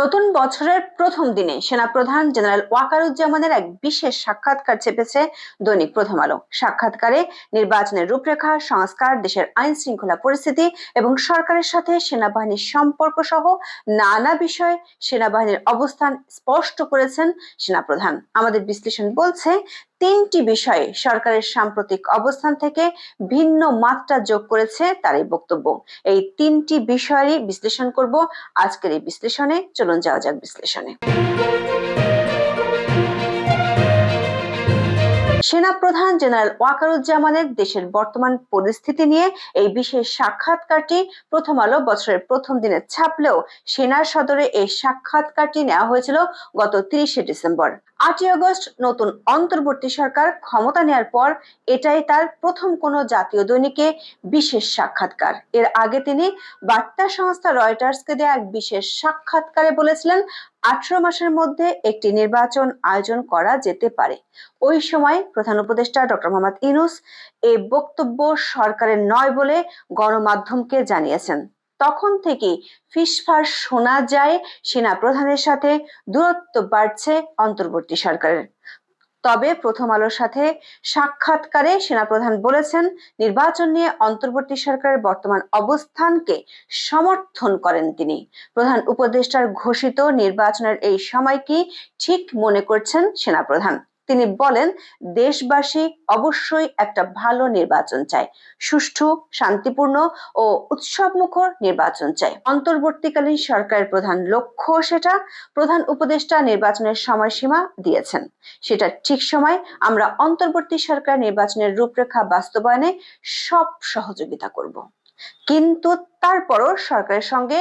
নতুন বছরের প্রথম দিনে সেনাপ্রধান জেনারেল ওয়াকারুজ্জামানের এক বিশেষ সাক্ষাৎকার চেপেছে দৈনিক প্রথম আলো। সাক্ষাৎকারে নির্বাচনের রূপরেখা, সংস্কার, দেশের আইন শৃঙ্খলা পরিস্থিতি এবং সরকারের সাথে সেনাবাহিনীর সম্পর্ক সহ নানা বিষয়ে সেনাবাহিনীর অবস্থান স্পষ্ট করেছেন সেনাপ্রধান। আমাদের বিশ্লেষণ বলছে তিনটি বিষয়ে সরকারের সাম্প্রতিক অবস্থান থেকে ভিন্ন মাত্রা যোগ করেছে তার এই বক্তব্য। এই তিনটি বিষয়েরই বিশ্লেষণ করব আজকের এই বিশ্লেষণে। চলুন যাওয়া যাক বিশ্লেষণে। সেনাপ্রধান জেনারেল ওয়াকারুজ্জামানের দেশের বর্তমান পরিস্থিতি নিয়ে এই বিশেষ সাক্ষাৎকারটি প্রথম আলো বছরের প্রথম দিনে ছাপলেও সেনার সদরে এই সাক্ষাৎকারটি নেওয়া হয়েছিল গত তিরিশে ডিসেম্বর। আটই আগস্ট নতুন অন্তর্বর্তী সরকার ক্ষমতা নেয়ার পর এটাই তার প্রথম কোনো জাতীয় দৈনিকে বিশেষ সাক্ষাৎকার। এর আগে তিনি বার্তা সংস্থা রয়টার্সকে দেয়া এক বিশেষ সাক্ষাৎকারে বলেছিলেন, আঠারো মাসের মধ্যে একটি নির্বাচন আয়োজন করা যেতে পারে। ওই সময় প্রধান উপদেষ্টা ডক্টর মোহাম্মদ ইনুস এই বক্তব্য সরকারের নয় বলে গণমাধ্যমকে জানিয়েছেন। তখন থেকে ফিসফাস শোনা যায় সেনা প্রধানের সাথে দূরত্ব বাড়ছে অন্তর্বর্তী সরকারের। তবে প্রথম আলোর সাথে সাক্ষাৎকারে সেনাপ্রধান বলেছেন, নির্বাচন নিয়ে অন্তর্বর্তী সরকারের বর্তমান অবস্থানকে সমর্থন করেন তিনি। প্রধান উপদেষ্টার ঘোষিত নির্বাচনের এই সময় কি ঠিক মনে করছেন সেনাপ্রধান। তিনি বলেন, দেশবাসী অবশ্যই একটা ভালো নির্বাচন চায়, সুষ্ঠু, শান্তিপূর্ণ ও উৎসবমুখর নির্বাচন চায়। অন্তর্বর্তীকালীন সরকারের প্রধান লক্ষ্য সেটা, প্রধান উপদেষ্টা নির্বাচনের সময়সীমা দিয়েছেন। সেটা ঠিক সময় আমরা অন্তর্বর্তী সরকার নির্বাচনের রূপরেখা বাস্তবায়নে সব সহযোগিতা করব। কিন্তু তারপরও সরকারের সঙ্গে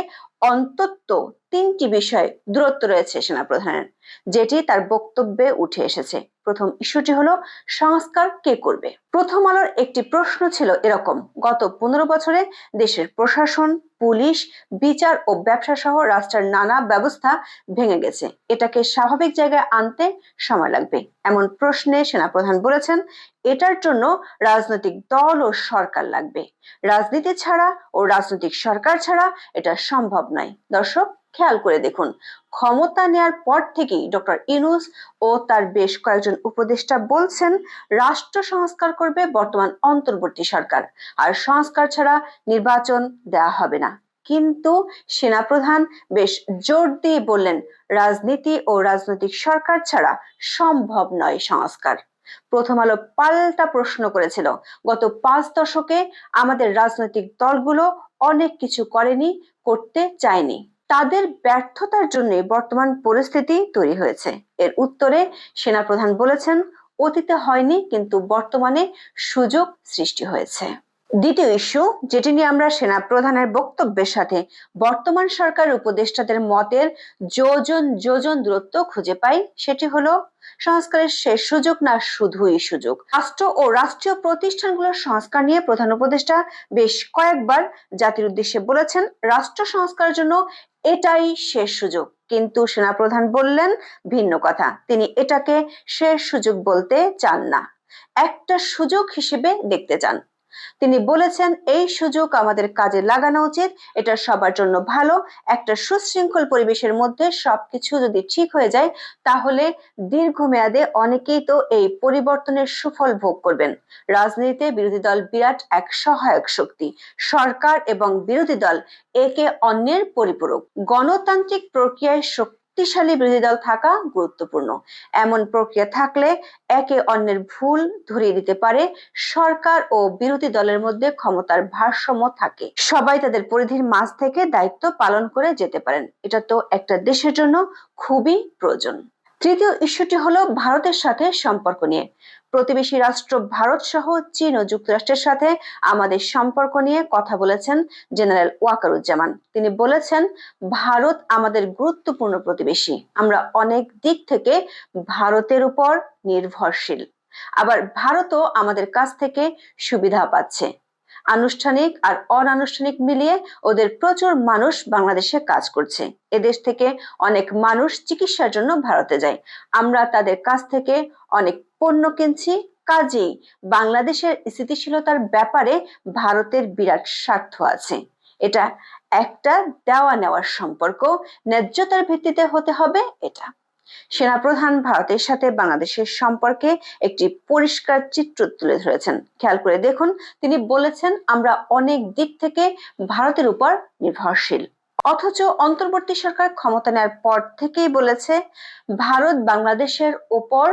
অন্তত তিনটি বিষয়ে দূরত্ব রয়েছে সেনাপ্রধানের, যেটি তার বক্তব্যে উঠে এসেছে। প্রথম ইস্যুটি হলো, সংস্কার কে করবে? প্রথম আলোর একটি প্রশ্ন ছিল এরকম, গত পনেরো বছরে দেশের প্রশাসন, পুলিশ, বিচার ও ব্যবসা সহ রাষ্ট্রের নানা ব্যবস্থা ভেঙে গেছে। এটাকে স্বাভাবিক জায়গায় আনতে সময় লাগবে। এমন প্রশ্নে সেনাপ্রধান বলেছেন, এটার জন্য রাজনৈতিক দল ও সরকার লাগবে। রাজনীতি ছাড়া ও রাজনৈতিক সরকার ছাড়া এটা সম্ভব নয়। দর্শক খেয়াল করে দেখুন। ক্ষমতা নেয়ার পর থেকেই ডক্টর ইনুস ও তার বেশ কয়েকজন উপদেষ্টা বলছেন, রাষ্ট্র সংস্কার করবে বর্তমান অন্তর্বর্তী সরকার। আর সংস্কার ছাড়া নির্বাচন দেয়া হবে না। কিন্তু সেনাপ্রধান বেশ জোর দিয়ে বললেন, রাজনীতি ও রাজনৈতিক সরকার ছাড়া সম্ভব নয় সংস্কার। প্রথম আলো পাল্টা প্রশ্ন করেছিল, গত পাঁচ দশকে আমাদের রাজনৈতিক দলগুলো অনেক কিছু করেনি, করতে চায়নি। তাদের ব্যর্থতার জন্য বর্তমান পরিস্থিতি তৈরি হয়েছে। এর উত্তরে সেনাপ্রধান বলেছেন, অতীতে হয়নি, কিন্তু বর্তমানে সুযোগ সৃষ্টি হয়েছে। দ্বিতীয় ইস্যু, যেটি নিয়ে আমরা সেনা প্রধানের বক্তব্যের সাথে বর্তমান সরকার উপদেষ্টাদের মতের যোজন যোজন দূরত্ব খুঁজে পাই, সেটি হলো সংস্কারের শেষ সুযোগ না শুধুই সুযোগ। রাষ্ট্র ও রাষ্ট্রীয় প্রতিষ্ঠানগুলোর সংস্কার নিয়ে প্রধান উপদেষ্টা বেশ কয়েকবার জাতির উদ্দেশ্যে বলেছেন, রাষ্ট্র সংস্কারের জন্য এটাই শেষ সুযোগ। কিন্তু সেনাপ্রধান বললেন ভিন্ন কথা, তিনি এটাকে শেষ সুযোগ বলতে চান না। একটা সুযোগ হিসেবে দেখতে চান। তিনি বলেছেন, এই সুযোগ আমাদের কাজে লাগানো উচিত। এটা সবার জন্য ভালো। একটা সুশৃঙ্খল পরিবেশের মধ্যে সবকিছু যদি ঠিক হয়ে যায়, তাহলে দীর্ঘমেয়াদে অনেকেই তো এই পরিবর্তনের সুফল ভোগ করবেন। রাজনীতিতে বিরোধী দল বিরাট এক সহায়ক শক্তি। সরকার এবং বিরোধী দল একে অন্যের পরিপূরক। গণতান্ত্রিক প্রক্রিয়ায় শক্তি শক্তিশালী বিরোধী দল থাকা গুরুত্বপূর্ণ। এমন প্রক্রিয়া থাকলে একে অন্যের ভুল ধরিয়ে দিতে পারে সরকার ও বিরোধী দলের মধ্যে ক্ষমতার ভারসাম্য থাকে। সবাই তাদের পরিধির মাঝ থেকে দায়িত্ব পালন করে যেতে পারেন। এটা তো একটা দেশের জন্য খুবই প্রয়োজন। তৃতীয় ইস্যুটি হলো ভারতের সাথে সম্পর্ক নিয়ে। প্রতিবেশী রাষ্ট্র ভারত সহ চীন ও যুক্তরাষ্ট্রের সাথে আমাদের সম্পর্ক নিয়ে কথা বলেছেন জেনারেল ওয়াকারুজ্জামান। তিনি বলেছেন, ভারত আমাদের গুরুত্বপূর্ণ প্রতিবেশী। আমরা অনেক দিক থেকে ভারতের উপর নির্ভরশীল। আবার ভারতও আমাদের কাছ থেকে সুবিধা পাচ্ছে। আনুষ্ঠানিক আর অনানুষ্ঠানিক মিলিয়ে ওদের প্রচুর মানুষ বাংলাদেশে কাজ করছে। এদেশ থেকে অনেক মানুষ চিকিৎসার জন্য ভারতে যায়। আমরা তাদের কাছ থেকে অনেক পণ্য কিনছি। কাজেই বাংলাদেশের স্থিতিশীলতার ব্যাপারে ভারতের বিরাট স্বার্থ আছে। এটা একটা দেওয়া নেওয়ার সম্পর্ক। ন্যায্যতার ভিত্তিতে হতে হবে এটা। সেনাপ্রধান ভারতের সাথে বাংলাদেশের সম্পর্কে একটি পরিষ্কার চিত্র তুলে ধরেছেন। খেয়াল করে দেখুন, তিনি বলেছেন, আমরা অনেক দিক থেকে ভারতের উপর নির্ভরশীল। অথচ অন্তর্বর্তী সরকার ক্ষমতা নেওয়ার পর থেকেই বলেছে, ভারত বাংলাদেশের ওপর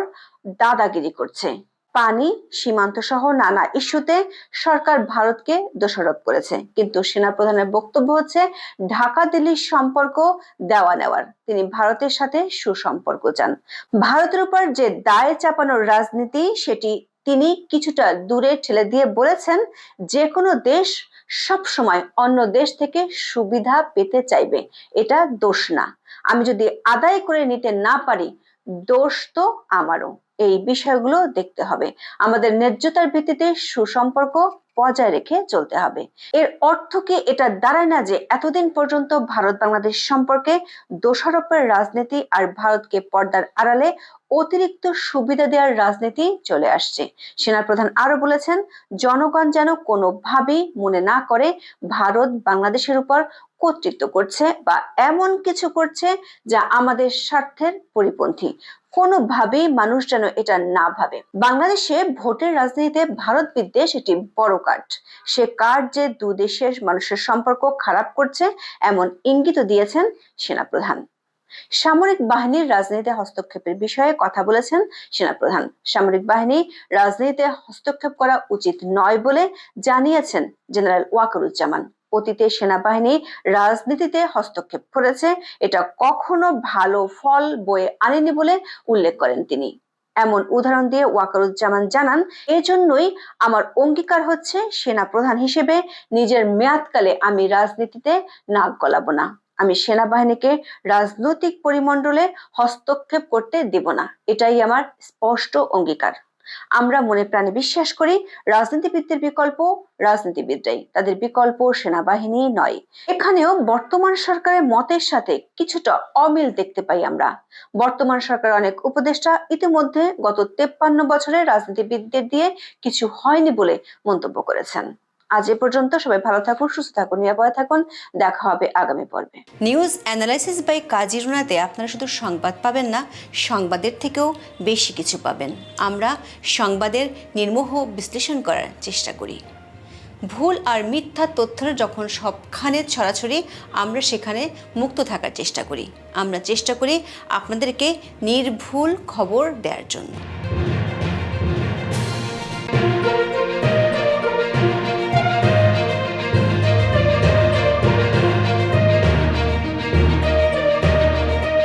দাদাগিরি করছে। পানি, সীমান্ত সহ নানা ইস্যুতে সরকার ভারতকে দোষারোপ করেছে। কিন্তু সেনাপ্রধানের বক্তব্য হচ্ছে ঢাকা দিল্লির সম্পর্ক দেওয়া নেওয়ার। তিনি ভারতের সাথে সুসম্পর্ক চান। ভারতের উপর যে দায় চাপানোর রাজনীতি, সেটি তিনি কিছুটা দূরে ঠেলে দিয়ে বলেছেন যে কোনো দেশ সব সময় অন্য দেশ থেকে সুবিধা পেতে চাইবে। এটা দোষ না। আমি যদি আদায় করে নিতে না পারি, দোষ তো আমারও। এই বিষয়গুলো দেখতে হবে। আমাদের ন্যায্যতার ভিত্তিতে সুসম্পর্ক বজায় রেখে চলতে হবে। এর অর্থ কি? এটা দাঁড়ায় না যে এতদিন পর্যন্ত ভারত বাংলাদেশ সম্পর্কে দোষারোপের রাজনীতি আর ভারতকে পর্দার আড়ালে অতিরিক্ত সুবিধা দেওয়ার রাজনীতি চলে আসছে। সেনাপ্রধান আরও বলেছেন, জনগণ যেন কোনোভাবেই মনে না করে ভারত বাংলাদেশের উপর কর্তৃত্ব করছে বা এমন কিছু করছে যা আমাদের স্বার্থের পরিপন্থী। কোনোভাবেই মানুষ যেন এটা না ভাবে। বাংলাদেশে ভোটের রাজনীতিতে ভারত বিদ্বেষ একটি বড় কার্ড সে কার্ড যে দু দেশের মানুষের সম্পর্ক খারাপ করছে, এমন ইঙ্গিত দিয়েছেন সেনাপ্রধান। সামরিক বাহিনীর রাজনীতিতে হস্তক্ষেপের বিষয়ে কথা বলেছেন সেনাপ্রধান। সামরিক বাহিনী রাজনীতিতে হস্তক্ষেপ করা উচিত নয় বলে জানিয়েছেন জেনারেল ওয়াকারুজ্জামান। অতীতে সেনাবাহিনী রাজনীতিতে হস্তক্ষেপ করেছে, এটা কখনো ভালো ফল বয়ে আনেনি বলে উল্লেখ করেন তিনি। এমন উদাহরণ দিয়ে ওয়াকারুজ্জামান জানান, এজন্যই আমার অঙ্গীকার হচ্ছে সেনা প্রধান হিসেবে নিজের মেয়াদকালে আমি রাজনীতিতে নাক গলাবো না। আমি সেনাবাহিনীকে রাজনৈতিক পরিমণ্ডলে হস্তক্ষেপ করতে দেব না। এটাই আমার স্পষ্ট অঙ্গীকার। আমরা মনে প্রাণে বিশ্বাস করি, রাজনীতিবিদদের বিকল্প রাজনীতিবিদরাই। তাদের বিকল্প সেনাবাহিনী নয়। এখানেও বর্তমান সরকারের মতের সাথে কিছুটা অমিল দেখতে পাই আমরা। বর্তমান সরকার অনেক উপদেষ্টা ইতিমধ্যে গত তেপ্পান্ন বছরে রাজনীতিবিদদের দিয়ে কিছু হয়নি বলে মন্তব্য করেছেন। আজ এ পর্যন্ত সবাই ভালো থাকুন, সুস্থ থাকুন, নিরাপদে থাকুন। দেখা হবে আগামী পর্বে। নিউজ অ্যানালাইসিস বাই কাজী কাজিরুনাতে আপনারা শুধু সংবাদ পাবেন না, সংবাদের থেকেও বেশি কিছু পাবেন। আমরা সংবাদের নির্মোহ বিশ্লেষণ করার চেষ্টা করি। ভুল আর মিথ্যা তথ্যের যখন সবখানে ছড়াছড়ি, আমরা সেখানে মুক্ত থাকার চেষ্টা করি। আমরা চেষ্টা করি আপনাদেরকে নির্ভুল খবর দেওয়ার জন্য।